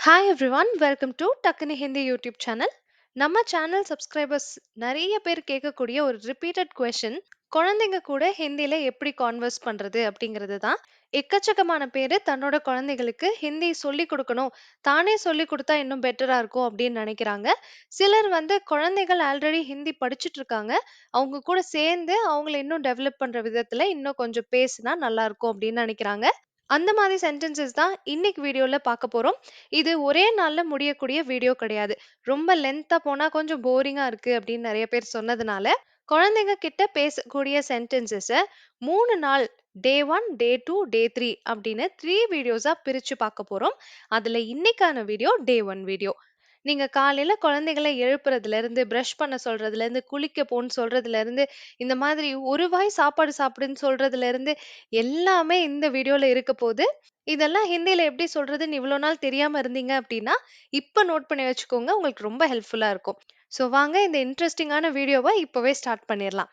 Hi everyone welcome to Takkunu Hindi YouTube channel நம்ம channel subscribers நிறைய பேர் கேட்கக்கூடிய ஒரு ரிப்பீட்டட் கொஷின் குழந்தைங்க கூட ஹிந்தியில் எப்படி கான்வர்ஸ் பண்ணுறது அப்படிங்கிறது தான் எக்கச்சக்கமான பேர் தன்னோட குழந்தைகளுக்கு ஹிந்தி சொல்லி கொடுக்கணும் தானே சொல்லி கொடுத்தா இன்னும் பெட்டராக இருக்கும் அப்படின்னு நினைக்கிறாங்க சிலர் வந்து குழந்தைகள் ஆல்ரெடி ஹிந்தி படிச்சுட்டு இருக்காங்க அவங்க கூட சேர்ந்து அவங்கள இன்னும் டெவலப் பண்ணுற விதத்தில் இன்னும் கொஞ்சம் பேசினா நல்லா இருக்கும் அப்படின்னு நினைக்கிறாங்க அந்த மாதிரி சென்டென்சஸ் தான் இன்னைக்கு வீடியோவில் பார்க்க போகிறோம் இது ஒரே நாளில் முடியக்கூடிய வீடியோ கிடையாது. ரொம்ப லென்த்தாக போனால் கொஞ்சம் போரிங்காக இருக்குது அப்படின்னு நிறைய பேர் சொன்னதுனால குழந்தைங்க கிட்ட பேசக்கூடிய சென்டென்சஸை மூணு நாள் day one day two day three அப்படின்னு த்ரீ வீடியோஸாக பிரித்து பார்க்க போகிறோம் அதில் இன்னைக்கான வீடியோ டே ஒன் வீடியோ நீங்க காலையில குழந்தைகளை எழுப்புறதுல இருந்து பிரஷ் பண்ண சொல்றதுல இருந்து குளிக்க போன்னு சொல்றதுல இருந்து இந்த மாதிரி ஒரு வாய் சாப்பாடு சாப்பிடுன்னு சொல்றதுல இருந்து எல்லாமே இந்த வீடியோல இருக்க போகுது இதெல்லாம் ஹிந்தியில எப்படி சொல்றதுன்னு இவ்வளோ நாள் தெரியாம இருந்தீங்க அப்படின்னா இப்ப நோட் பண்ணி வச்சுக்கோங்க உங்களுக்கு ரொம்ப ஹெல்ப்ஃபுல்லா இருக்கும். ஸோ வாங்க இந்த இன்ட்ரெஸ்டிங்கான வீடியோவை இப்பவே ஸ்டார்ட் பண்ணிடலாம்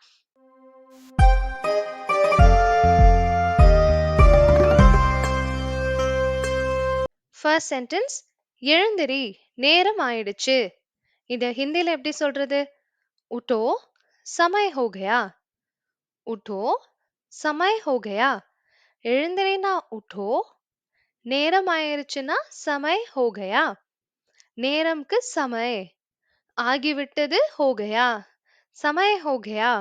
ஃபர்ஸ்ட் சென்டென்ஸ் எழுந்திரி. நேரம் ஆயிடுச்சு. இத ஹிந்தில எப்படி சொல்றது? உட்டோ சமய ஹோ கயா உட்டோ சமய ஹோ கயா உட்டோ? நேரம் ஆயிருச்சுன்னா சமய ஹோ கயா நேரம்க்கு சமய ஆகிவிட்டது ஹோ கயா சமய் ஹோ கயா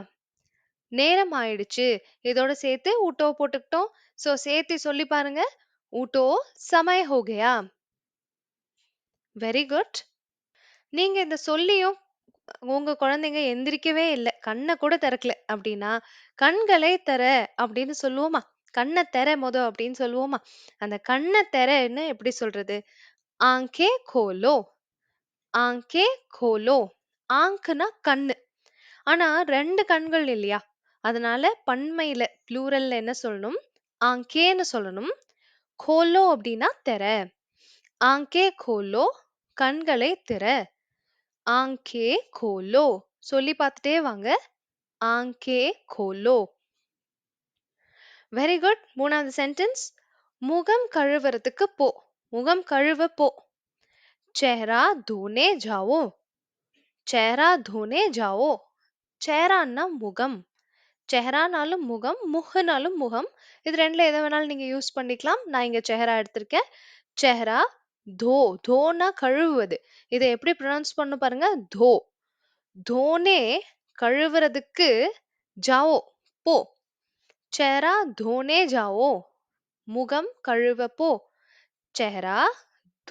நேரம் ஆயிடுச்சு. இதோட சேர்த்து ஊட்டோ போட்டுக்கிட்டோம். சோ சேர்த்து சொல்லி பாருங்க. ஊட்டோ சமய ஹோ கயா வெரி குட் நீங்க இந்த சொல்லியும் உங்க குழந்தைங்க எந்திரிக்கவே இல்லை கண்ணை கூட திறக்கல அப்படின்னா கண்களை தர அப்படின்னு சொல்லுவோமா? கண்ணை தெர மொத அப்படின்னு சொல்லுவோமா? அந்த கண்ணை தெரன்னு எப்படி சொல்றது? ஆங்கே கோலோ ஆங்கே கோலோ ஆங்க்னா கண்ணு. ஆனா ரெண்டு கண்கள் இல்லையா? அதனால பன்மையில ப்ளூரல்ல என்ன சொல்லணும்? ஆங்கேன்னு சொல்லணும். கோலோ அப்படின்னா தெர ஆங்கே கோலோ கண்களை திற. ஆங்கே கோலோ. சொல்லி பார்த்துட்டே வாங்க. ஆங்கே கோலோ. வெரி குட் மூணாவது சென்டென்ஸ் முகம் கழுவுறதுக்கு போ. முகம் கழுவ போ. சேரா தூனே ஜாவோ சேரா தூனே ஜாவோ சேரான்னா முகம். செஹரானாலும் முகம் முஹ்னாலும் முகம். இது ரெண்டுல எதை வேணாலும் நீங்க யூஸ் பண்ணிக்கலாம். நான் இங்க செஹரா எடுத்திருக்கேன். செஹரா தோ தோனா கழுவுவது. இதை எப்படி ப்ரொனவுன்ஸ் பண்ணு பாருங்க? தோ. தோனே கழுவுறதுக்கு ஜாவோ போ. சேரா தோனே ஜாவோ முகம் கழுவ போ. செஹரா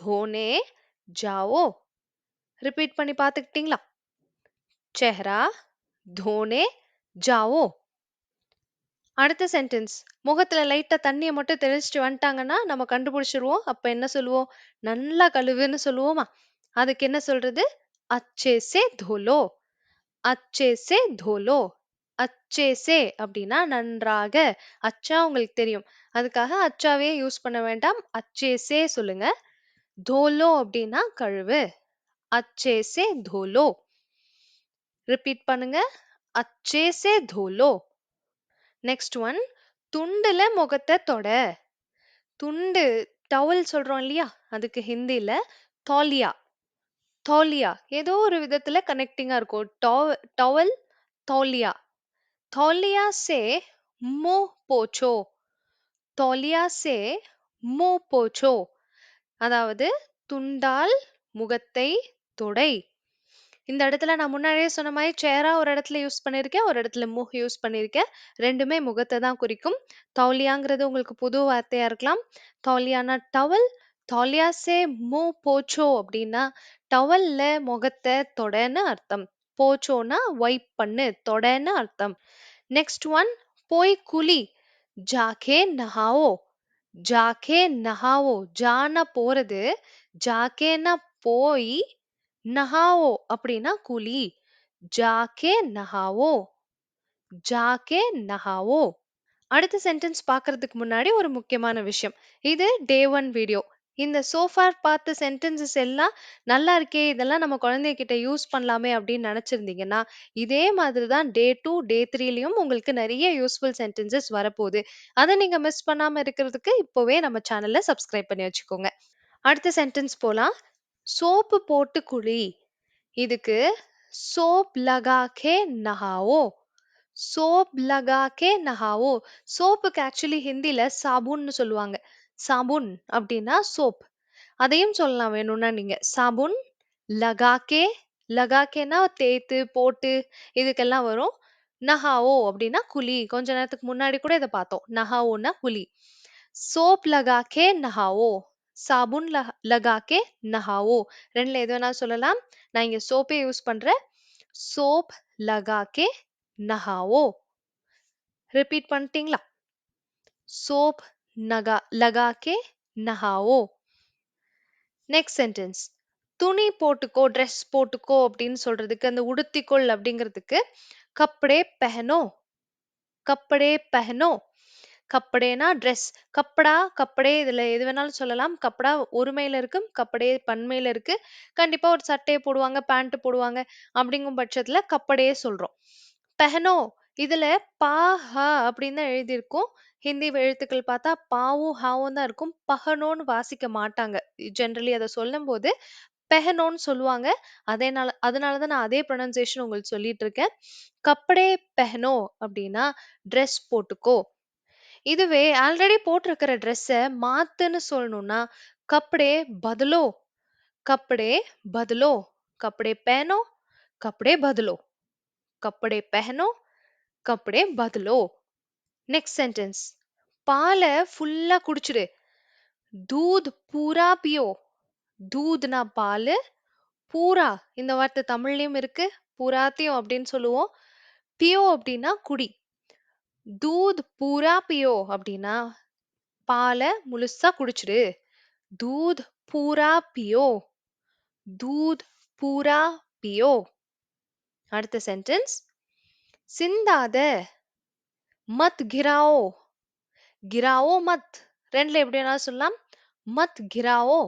தோனே ஜாவோ. ரிப்பீட் பண்ணி பார்த்துக்கிட்டீங்களா? செஹரா தோனே ஜாவோ. அடுத்த சென்டென்ஸ் முகத்துல லைட்டா தண்ணியை மட்டும் தெளிச்சிட்டு வந்துட்டாங்கன்னா நம்ம கண்டுபிடிச்சிருவோம். அப்ப என்ன சொல்லுவோம்? நல்லா கழுவுன்னு சொல்லுவோமா? அதுக்கு என்ன சொல்றது? அச்சே சே தோலோ. அச்சே சே தோலோ. அச்சே சே அப்படின்னா நன்றாக. அச்சா உங்களுக்கு தெரியும். அதுக்காக அச்சாவே யூஸ் பண்ண வேண்டாம். அச்சே சே சொல்லுங்க. தோலோ அப்படின்னா கழுவு. அச்சே சே தோலோ. ரிப்பீட் பண்ணுங்க. அச்சே சே தோலோ. நெக்ஸ்ட் ஒன் துண்டுல முகத்தை தொட. துண்டு டவல் சொல்றோம் இல்லையா? அதுக்கு ஹிந்தியில தோலியா. தோலியா. ஏதோ ஒரு விதத்துல கனெக்டிங்கா இருக்கும். டவல் தோலியா. தோலியா சே மோ போச்சோ. தோலியா சே மோ போச்சோ. அதாவது துண்டால் முகத்தை தொடை. இந்த இடத்துல நான் முன்னாடியே சொன்ன மாதிரி சேரா ஒரு இடத்துல யூஸ் பண்ணியிருக்கேன் ஒரு இடத்துல முஹ் யூஸ் பண்ணியிருக்கேன். ரெண்டுமே முகத்தை தான் குறிக்கும். தௌலியாங்கிறது உங்களுக்கு புது வார்த்தையா இருக்கலாம். தௌலியானா டவல் தௌலியா சே மோ போச்சோ அப்படின்னா டவல்ல முகத்தை தொடன்னு அர்த்தம். போச்சோனா வைப் பண்ணு தொடன்னு அர்த்தம். நெக்ஸ்ட் ஒன் போய் குலி ஜாக்கே நஹாவோ ஜாக்கே நஹாவோ ஜானா போறது. ஜாக்கேனா போய் நஹாவோ அப்படின்னா குலி. ஜாக்கே நஹாவோ. ஜாக்கே நஹாவோ. அடுத்த சென்டென்ஸ் பார்க்கறதுக்கு முன்னாடி ஒரு முக்கியமான விஷயம். இது டே ஒன் வீடியோ இந்த சோஃபார் பார்த்த சென்டென்சஸ் எல்லாம் நல்லா இருக்கே இதெல்லாம் நம்ம குழந்தைகிட்ட யூஸ் பண்ணலாமே அப்படின்னு நினைச்சிருந்தீங்கன்னா இதே மாதிரி தான் டே டூ டே த்ரீலயும் உங்களுக்கு நிறைய யூஸ்ஃபுல் சென்டென்சஸ் வரப்போகுது. அதை நீங்க மிஸ் பண்ணாம இருக்கிறதுக்கு இப்போவே நம்ம சேனல்ல சப்ஸ்கிரைப் பண்ணி வச்சுக்கோங்க. அடுத்த சென்டென்ஸ் போலாம். சோப்பு போட்டு குளி இதுக்கு சோப் லகா கே நஹாவோ சோப் லகா கே நஹாவோ சோப்புக்கு ஆக்சுவலி ஹிந்தில சாபுன்னு சொல்லுவாங்க. சாபுன் அப்படின்னா சோப். அதையும் சொல்லலாம் வேணும்னா நீங்க. சாபுன் லகாக்கே லகாக்கேனா தேய்த்து போட்டு இதுக்கெல்லாம் வரும். நஹாவோ அப்படின்னா குழி. கொஞ்ச நேரத்துக்கு முன்னாடி கூட இதை பார்த்தோம். நஹாவோன்னா குழி. சோப் லகாக்கே நஹாவோ சாபுன் லகா லகாக்கே நஹாவோ. ரெண்டுல எது வேணாலும் சொல்லலாம். நான் இங்க சோப்பே யூஸ் பண்றேன். சோப் லகாக்கே நஹாவோ. ரிப்பீட் பண்ணிட்டீங்களா? சோப் நகா லகாக்கே நஹாவோ. நெக்ஸ்ட் சென்டென்ஸ் துணி போட்டுக்கோ ட்ரெஸ் போட்டுக்கோ அப்படின்னு சொல்றதுக்கு அந்த உடுத்திக்கொள் அப்படிங்கிறதுக்கு கப்படே பெஹனோ. கப்படே பெஹனோ. கப்படேனா ட்ரெஸ் கப்படா கப்படே இதில் எது வேணாலும் சொல்லலாம். கப்படா ஒருமையில் இருக்கும் கப்படே பன்மையில் இருக்குது கண்டிப்பாக ஒரு சட்டையை போடுவாங்க பேண்ட்டு போடுவாங்க அப்படிங்கும் பட்சத்தில் கப்படையே சொல்கிறோம் பெஹனோ இதில் பா ஹ அப்படின்னு தான் எழுதியிருக்கும். ஹிந்தி எழுத்துக்கள் பார்த்தா பாவும் ஹாவும் தான் இருக்கும். பஹனோன்னு வாசிக்க மாட்டாங்க. ஜென்ரலி அதை சொல்லும்போது பெஹனோன்னு சொல்லுவாங்க. அதேனால அதனால தான் நான் அதே ப்ரொனன்சியேஷன் உங்களுக்கு சொல்லிட்டு இருக்கேன். கப்படே பெஹனோ அப்படின்னா ட்ரெஸ் போட்டுக்கோ. இதுவே ஆல்ரெடி போட்டிருக்கிற ட்ரெஸ்ஸை மாத்துன்னு சொல்லணும்னா கப்படே பதலோ கப்படே பதலோ கப்படே पहनो கப்படே பதலோ கப்படே पहनो கப்படே பதலோ நெக்ஸ்ட் சென்டென்ஸ் பாலை ஃபுல்லா குடிச்சிடு தூத் பூரா பியோ தூத்னா பால் பூரா இந்த வார்த்தை தமிழ்லயும் இருக்கு பூராத்தையும் அப்படின்னு சொல்லுவோம் பியோ அப்படின்னா குடி தூத் பூரா பியோ அப்படின்னா பாலை முழுசா குடிச்சிடு. தூத் பூரா பியோ. தூத் பூரா பியோ. அடுத்த சென்டென்ஸ் சிந்தாத. மத் கிராவோ. கிராவோ மத். ரெண்டுல எப்படி வேணாலும் சொல்லலாம். மத் கிராவோ.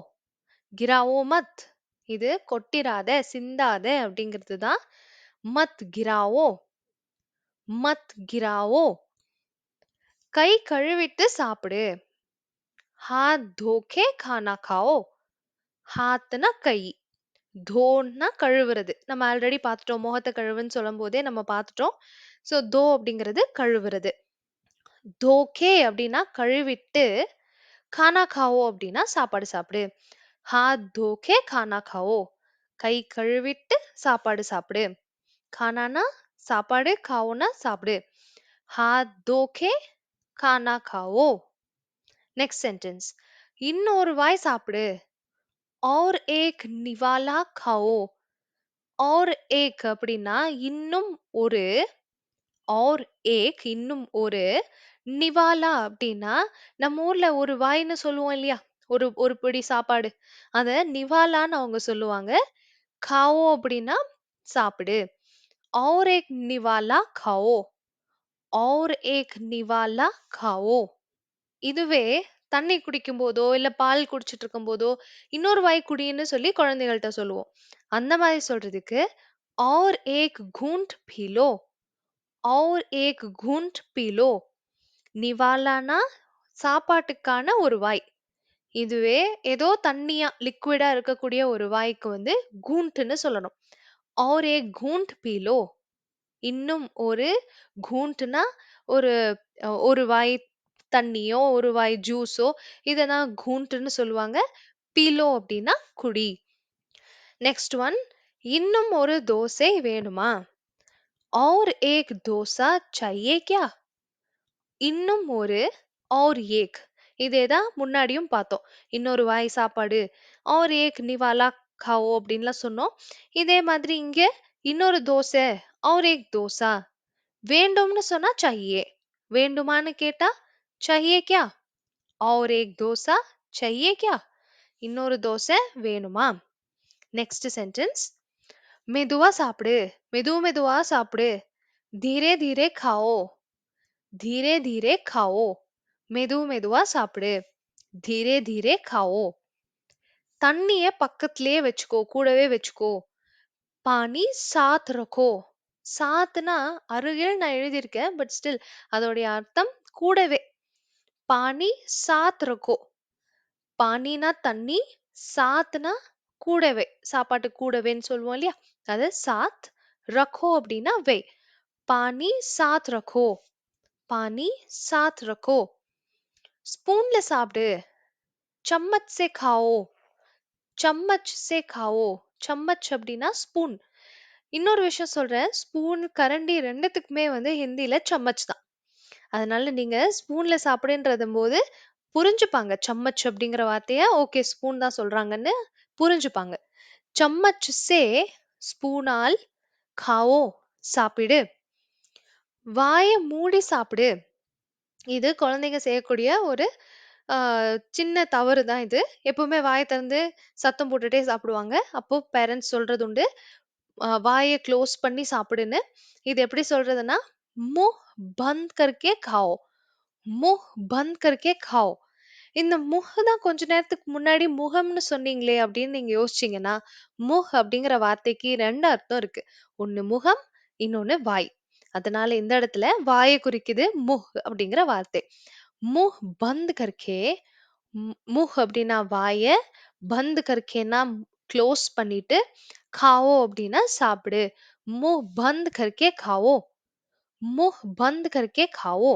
கிராவோ மத். இது கொட்டிராத சிந்தாத அப்படிங்கிறது தான் மத் கிராவோ. மத் கிராவோ. கை கழுவிட்டு சாப்பிடு. ஹாத் தோக்கே கானா காவோ. ஹாத்னா கை. தோன்னா கழுவுறது. நம்ம ஆல்ரெடி பார்த்துட்டோம். முகத்தை கழுவுன்னு சொல்லும் போதே நம்ம பார்த்துட்டோம். ஸோ தோ அப்படிங்கிறது கழுவுறது. தோக்கே அப்படின்னா கழுவிட்டு கானா காவோ அப்படின்னா சாப்பாடு சாப்பிடு. ஹாத் தோக்கே கானா காவோ. கை கழுவிட்டு சாப்பாடு சாப்பிடு. கானானா சாப்பாடு காவோனா சாப்பிடு. ஹாத் தோக்கே கானா காவோ நெக்ஸ்ட் சென்டென்ஸ் இன்னொரு வாய் சாப்பிடு और एक निवाला खाओ और एक அப்படின்னா இன்னும் ஒரு और एक இன்னும் ஒரு நிவாலா அப்படின்னா நம்ம ஊர்ல ஒரு வாய்ன்னு சொல்லுவோம் இல்லையா ஒரு ஒரு பிடி சாப்பாடு அத நிவாலான்னு அவங்க சொல்லுவாங்க காவோ அப்படின்னா சாப்பிடு और एक निवाला खाओ और एक निवाला खाओ இதுவே தண்ணி குடிக்கும் போதோ இல்ல பால் குடிச்சிட்டு இருக்கும் போதோ இன்னொரு வாய் குடின்னு சொல்லி குழந்தைகள்ட்ட சொல்லுவோம் அந்த மாதிரி சொல்றதுக்கு और एक घूंट पी लो और एक घूंट पी लो நிவாலானா சாப்பாட்டுக்கான ஒரு வாய் இதுவே ஏதோ தண்ணியா லிக்விடா இருக்கக்கூடிய ஒரு வாய்க்கு வந்து கூண்ட்னு சொல்லணும் और एक घूंट पी लो இன்னும் ஒரு கூண்ட்னா ஒரு அஹ், ஒரு வாய் தண்ணியோ ஒரு வாய் ஜூஸோ இததான் கூண்ட்னு சொல்லுவாங்க பீலோ அப்படின்னா குடி நெக்ஸ்ட் ஒன் இன்னும் ஒரு தோசை வேணுமா और एक डोसा चाहिए क्या இன்னும் ஒரு और एक இதே தான் முன்னாடியும் பார்த்தோம் இன்னொரு வாய் சாப்பாடு और एक நிவாலா खाओ அப்படின்லாம் சொன்னோம் இதே மாதிரி இங்க இன்னொரு தோசை और एक डोसा வேண்டும்னு சொன்னா चाहिए வேண்டுமான்னு கேட்டா चाहिए क्या और एक डोसा चाहिए क्या இன்னொரு தோசை வேணுமா நெக்ஸ்ட் சென்டென்ஸ் மெதுவா சாப்பிடு மெது மெதுவா சாப்பிடு धीरे धीरे खाओ धीरे धीरे खाओ மெது மெதுவா சாப்பிடு धीरे धीरे खाओ தண்ணிய பக்கத்திலேயே வச்சுக்கோ கூடவே வச்சுக்கோ பானி சாத் ரக்கோ சாத்னா அருகில் நான் எழுதியிருக்கேன் பட் ஸ்டில் அதோடைய அர்த்தம் கூடவே. பானி சாத் ரக்கோ பாணினா தண்ணி சாத்னா கூடவே. சாப்பாட்டு கூடவேன்னு சொல்லுவோம் இல்லையா? அது சாத் ரக்கோ அப்படின்னா வை. பானி சாத் ரக்கோ பானி சாத் ரக்கோ ஸ்பூன்ல சாப்பிடு. சம்மச் சே காவோ. சம்மச் சே காவோ. சம்மச் அப்படின்னா ஸ்பூன் இன்னொரு விஷயம் சொல்றேன். ஸ்பூன் கரண்டி ரெண்டுத்துக்குமே வந்து ஹிந்தில சம்மச் தான். அதனால நீங்க ஸ்பூன்ல சாப்பிடுன்றது போது புரிஞ்சுப்பாங்க. சம்மச் அப்படிங்கிற வார்த்தைய ஓகே ஸ்பூன் தான் சொல்றாங்கன்னு புரிஞ்சுப்பாங்க. சம்மச் சே ஸ்பூனால் காவோ சாப்பிடு. வாய மூடி சாப்பிடு. இது குழந்தைங்க செய்யக்கூடிய ஒரு ஆஹ், சின்ன தவறு தான் இது. எப்பவுமே வாயை திறந்து சத்தம் போட்டுட்டே சாப்பிடுவாங்க. அப்போ பேரண்ட்ஸ் சொல்றது உண்டு. ஆஹ், வாயை க்ளோஸ் பண்ணி சாப்பிடுன்னு. இது எப்படி சொல்றதுன்னா முஹ் பந்த் கர்க்கே காओ முஹ் பந்த் கர்க்கே காओ இந்த முஹ் தான் கொஞ்ச நேரத்துக்கு முன்னாடி முகம்னு சொன்னீங்களே அப்படின்னு நீங்க யோசிச்சீங்கன்னா முஹ் அப்படிங்கிற வார்த்தைக்கு ரெண்டு அர்த்தம் இருக்கு. ஒண்ணு முகம் இன்னொன்னு வாய். அதனால இந்த இடத்துல வாயை குறிக்குது முஹ் அப்படிங்கிற வார்த்தை. முஹ் பந்த் करके முஹ் அப்படின்னா வாய பந்த் கர்க்கேனா க்ளோஸ் பண்ணிட்டு காவோ அப்படின்னா சாப்பிடு. முஹ் பந்த் கர்க்கே காவோ. முஹ் பந்த் கர்க்கே காவோ.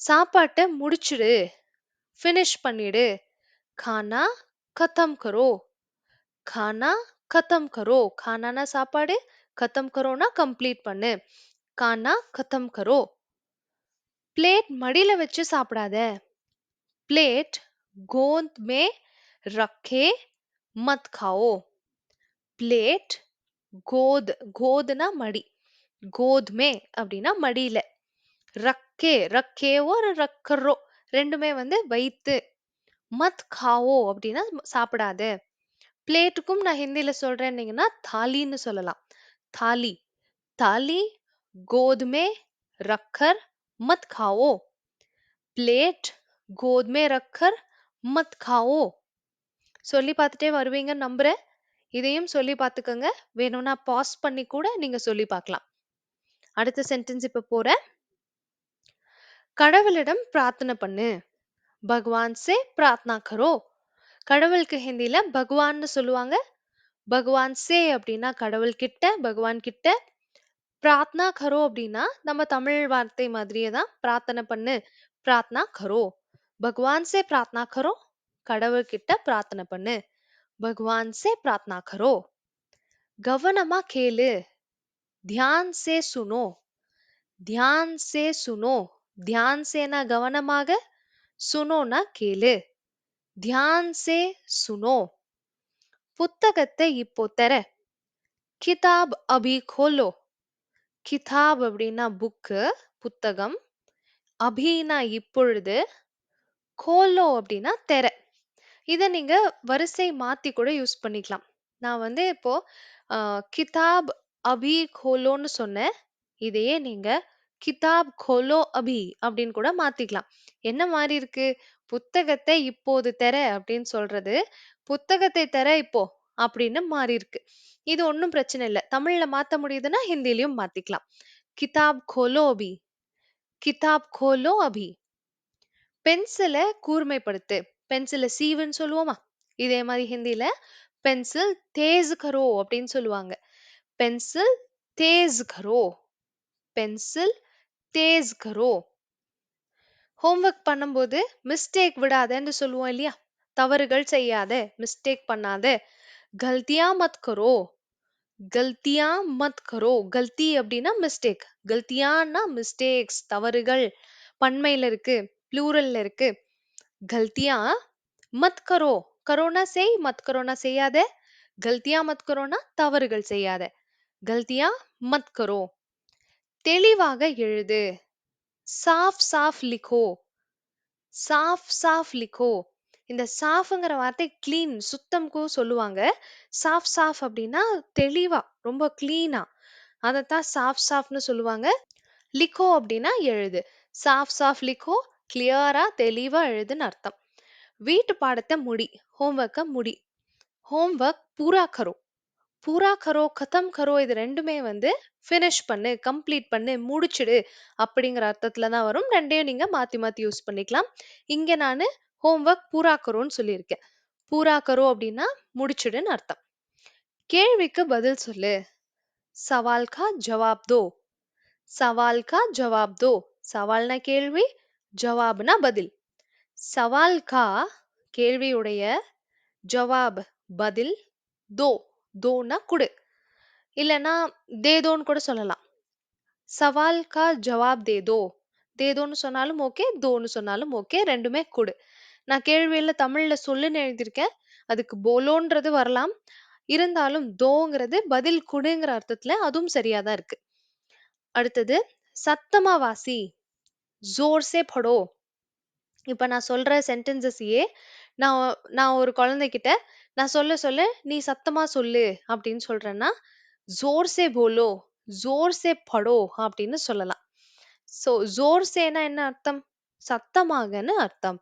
சாப்பாட்டை முடிச்சிடு. ஃபினிஷ் பண்ணிடு. கானா கத்தம் கரோ. கானா கத்தம் கரோ. கானானா சாப்பாடு கத்தம் கரோனா கம்ப்ளீட் பண்ணு. கானா கத்தம் கரோ. பிளேட் மடியில வச்சு சாப்பிடாத प्लेट गोंद में रखे मत खाओ प्लेट கோத் கோதுனா மடி கோதுமே அப்படின்னா மடியில ரக்கே ரக்கேவோ ரக்கரோ ரெண்டுமே வந்து வைத்து மத் காவோ அப்படின்னா சாப்பிடாத பிளேட்டுக்கும் நான் ஹிந்தில சொல்றேன்னீங்கன்னா தாலின்னு சொல்லலாம் தாலி தாலி கோதுமே ரக்கர் மத் காவோ பிளேட் கோதுமே ரக்கர் மத் காவோ சொல்லி பார்த்துட்டே வருவீங்கன்னு நம்புறேன். இதையும் சொல்லி பார்த்துக்கோங்க. வேணும்னா பாஸ் பண்ணி கூட நீங்க சொல்லி பார்க்கலாம். அடுத்த சென்டென்ஸ் இப்ப போறேன். கடவுளிடம் பிரார்த்தனை பண்ணு. பகவான் சே பிரார்த்தனா கரோ. கடவுளுக்கு ஹிந்தில பகவான்னு சொல்லுவாங்க. பகவான் சே அப்படின்னா கடவுள் கிட்ட பகவான் கிட்ட பிரார்த்தனா கரோ அப்படின்னா நம்ம தமிழ் வார்த்தை மாதிரியே தான் பிரார்த்தனை பண்ணு. பிரார்த்தனா கரோ. பகவான் சே பிரார்த்தனா கரோ கடவுள் கிட்ட பிரார்த்தனை பண்ணு. பகவான் சே பிரார்த்தனா கரோ. கவனமா கேளு. தியான் சே சுனோ. தியான் சே சுனோ. தியான் சேனா கவனமாக சுனோனா கேளு. தியான் சே சுனோ. புத்தகத்தை இப்போ தர. கிதாப் அபி கோலோ கிதாப் அப்படின்னா புக்கு புத்தகம் அபினா இப்பொழுது கோலோ அப்படின்னா தெர. இதை நீங்க வரிசை மாத்தி கூட யூஸ் பண்ணிக்கலாம். நான் வந்து இப்போ ஆஹ், கிதாப் அபி கோலோன்னு சொன்னேன். இதையே நீங்க கிதாப் கோலோ அபி அப்படின்னு கூட மாத்திக்கலாம். என்ன மாதிரி இருக்கு? புத்தகத்தை இப்போது தர அப்படின்னு சொல்றது. புத்தகத்தை தெர இப்போ அப்படின்னு மாறி இருக்கு. இது ஒன்றும் பிரச்சனை இல்லை. தமிழ்ல மாத்த முடியுதுன்னா ஹிந்திலையும் மாத்திக்கலாம். கிதாப் கோலோ அபி. கிதாப் கோலோ அபி. பென்சிலை கூர்மைப்படுத்து. பென்சிலை சீவுன்னு சொல்லுவோமா? இதே மாதிரி ஹிந்தில பென்சில் தேஸ் கரோ அப்படின்னு சொல்லுவாங்க. பென்சில் தேஸ் கரோ. பென்சில் தேஸ் கரோ. ஹோம்ஒர்க் பண்ணும்போது மிஸ்டேக் விடாதேன்னு சொல்லுவோம் இல்லையா? தவறுகள் செய்யாத மிஸ்டேக் பண்ணாத. கல்தியா மத் கரோ. கல்தியா மத் கரோ. கல்தி அப்படின்னா மிஸ்டேக் கல்தியான்னா மிஸ்டேக்ஸ் தவறுகள் பன்மையில இருக்கு ப்ளூரல்ல இருக்கு. கல்தியா மத் கரோ. கரோனா செய் மத் கரோனா செய்யாத. கல்தியா மத் கரோனா தவறுகள் செய்யாத. கல்தியா மத் கரோ. தெளிவாக எழுது. சாஃப் சாஃப் லிகோ. சாஃப் சாஃப் லிகோ. இந்த சாஃப்ங்கிற வார்த்தை கிளீன் சுத்தம்க்கும் சொல்லுவாங்க. சாஃப் சாஃப் அப்படின்னா தெளிவா ரொம்ப கிளீனா அதைத்தான் சாஃப் சாஃப்னு சொல்லுவாங்க. லிக்கோ அப்படின்னா எழுது. சாஃப் சாஃப் லிக்கோ கிளியரா தெளிவா எழுதுன்னு அர்த்தம். வீட்டு பாடத்தை முடி ஹோம்ஒர்க்கை முடி. ஹோம்ஒர்க் பூரா கரோ. பூரா கரோ கதம் கரோ இது ரெண்டுமே வந்து ஃபினிஷ் பண்ணு கம்ப்ளீட் பண்ணு முடிச்சிடு அப்படிங்கிற அர்த்தத்துல தான் வரும். ரெண்டையும் நீங்க மாத்தி மாத்தி யூஸ் பண்ணிக்கலாம். இங்க நான் ஹோம்ஒர்க் பூரா கரோன்னு சொல்லியிருக்கேன் பூரா கரோ அப்படின்னா முடிச்சிடுன்னு அர்த்தம். கேள்விக்கு பதில் சொல்லு. சவால்கா ஜவாப் தோ. சவால் கா ஜவாப் தோ. சவால்னா கேள்வி ஜவாப்னா பதில். சவால் கா கேள்வியுடைய ஜவாப் பதில் தோ. தோனா குடு. இல்லனா தேதோன்னு கூட சொல்லலாம். சவால் கா ஜவாப் தேதோ தேதோன்னு சொன்னாலும் ஓகே தோன்னு சொன்னாலும் ஓகே ரெண்டுமே குடு. நான் கேள்வியில தமிழ்ல சொல்லுன்னு எழுதியிருக்கேன். அதுக்கு போலோன்றது வரலாம். இருந்தாலும் தோங்கிறது பதில் குடுங்கிற அர்த்தத்துல அதுவும் சரியா தான் இருக்கு. அடுத்தது சத்தமா வாசி ஜோர்சே படோ. இப்ப நான் சொல்ற சென்டென்சஸையே நான் நான் ஒரு குழந்தைகிட்ட நான் சொல்ல சொல்ல நீ சத்தமா சொல்லு அப்படின்னு சொல்றேன்னா ஜோர்சே போலோ ஜோர்ஸே படோ அப்படின்னு சொல்லலாம். சோ ஜோர்ஸேனா என்ன அர்த்தம்? சத்தமாகன்னு அர்த்தம்.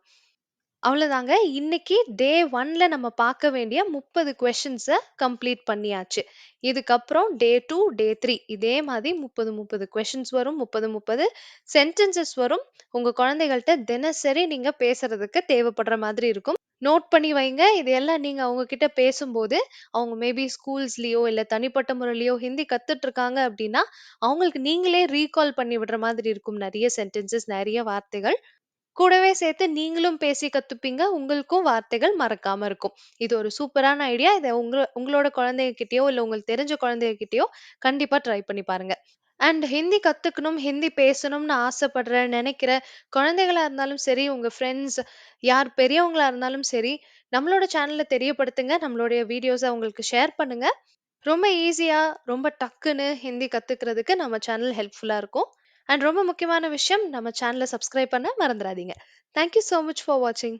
அவ்வளோதாங்க இன்னைக்கு டே ஒன்ல நம்ம பார்க்க வேண்டிய முப்பது கொஸ்டின்ஸை கம்ப்ளீட் பண்ணியாச்சு. இதுக்கப்புறம் டே டூ டே த்ரீ இதே மாதிரி முப்பது முப்பது கொஸ்டின்ஸ் வரும் முப்பது முப்பது சென்டென்சஸ் வரும். உங்க குழந்தைகள்கிட்ட தினசரி நீங்க பேசுறதுக்கு தேவைப்படுற மாதிரி இருக்கும். நோட் பண்ணி வைங்க. இதையெல்லாம் நீங்க அவங்க கிட்ட பேசும்போது அவங்க மேபி ஸ்கூல்ஸ்லயோ இல்ல தனிப்பட்ட முறையிலயோ ஹிந்தி கத்துட்டு இருக்காங்க அப்படின்னா அவங்களுக்கு நீங்களே ரீகால் பண்ணி விடுற மாதிரி இருக்கும். நிறைய சென்டென்சஸ் நிறைய வார்த்தைகள். கூடவே சேர்த்து நீங்களும் பேசி கத்துப்பீங்க. உங்களுக்கும் வார்த்தைகள் மறக்காம இருக்கும். இது ஒரு சூப்பரான ஐடியா. இதை உங்க உங்களோட குழந்தைங்க கிட்டயோ இல்ல உங்களுக்கு தெரிஞ்ச குழந்தைகிட்டயோ கண்டிப்பா ட்ரை பண்ணி பாருங்க. அண்ட் ஹிந்தி கத்துக்கணும் ஹிந்தி பேசணும்னு ஆசைப்படுற நினைக்கிற குழந்தைகளா இருந்தாலும் சரி உங்க ஃப்ரெண்ட்ஸ் யார் பெரியவங்களா இருந்தாலும் சரி நம்மளோட சேனல்ல தெரியப்படுத்துங்க. நம்மளுடைய வீடியோஸை அவங்களுக்கு ஷேர் பண்ணுங்க. ரொம்ப ஈஸியா ரொம்ப டக்குன்னு ஹிந்தி கத்துக்கிறதுக்கு நம்ம சேனல் ஹெல்ப்ஃபுல்லா இருக்கும். அண்ட் ரொம்ப முக்கியமான விஷயம் நம்ம சேனலை சப்ஸ்கிரைப் பண்ண மறந்துடாதீங்க தேங்க்யூ ஸோ மச் ஃபார் வாட்சிங்